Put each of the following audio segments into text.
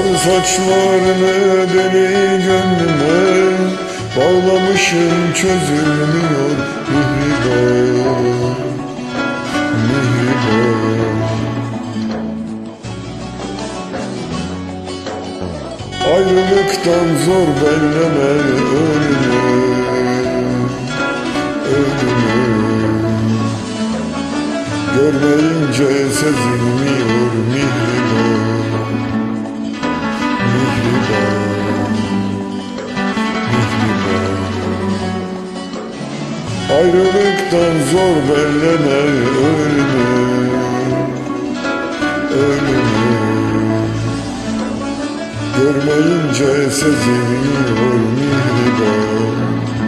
saçlarını deli gönlüme Bağlamışım çözülmüyor mihriban Mihriban Ayrılıktan zor belleme ölümü Ölümü Görmeyince sezilmiyor Ayrılıktan zor belleme ölümü Ölümü. Görmeyince sezilmiyor mihriban Mihriban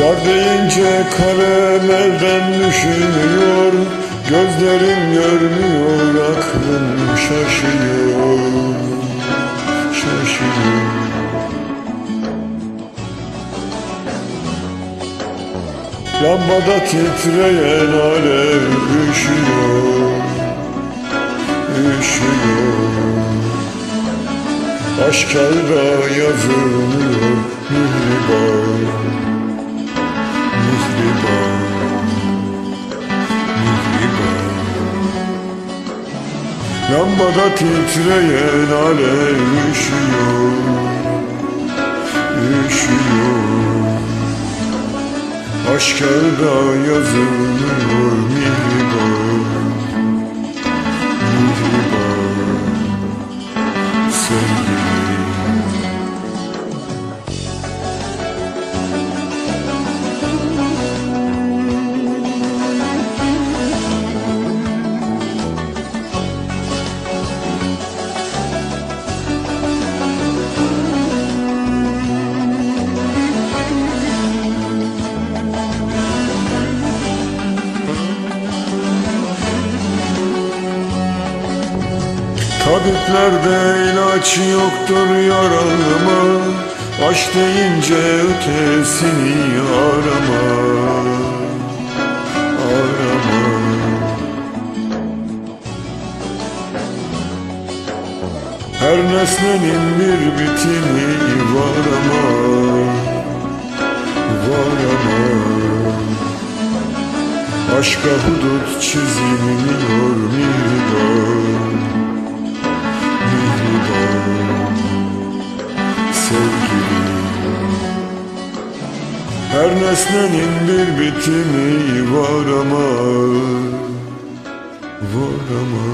Yar deyince kalem elden düşüyor Gözlerim görmüyor aklım şaşıyor Şaşıyor Lambada titreyen alev üşüyor Üşüyor. Aşk kağıda yazılmıyor mihriban Lambada titreyen alev üşüyor Üşüyor. Aşk kağıda yazılmıyor Tabiplerde ilaç yoktur yaralıma Aşk deyince ötesini arama. Arama. Her nesnenin bir bitimi var ama Var ama. Aşka hudut çizilmiyor mihriban Her nesnenin bir bitimi var ama Var ama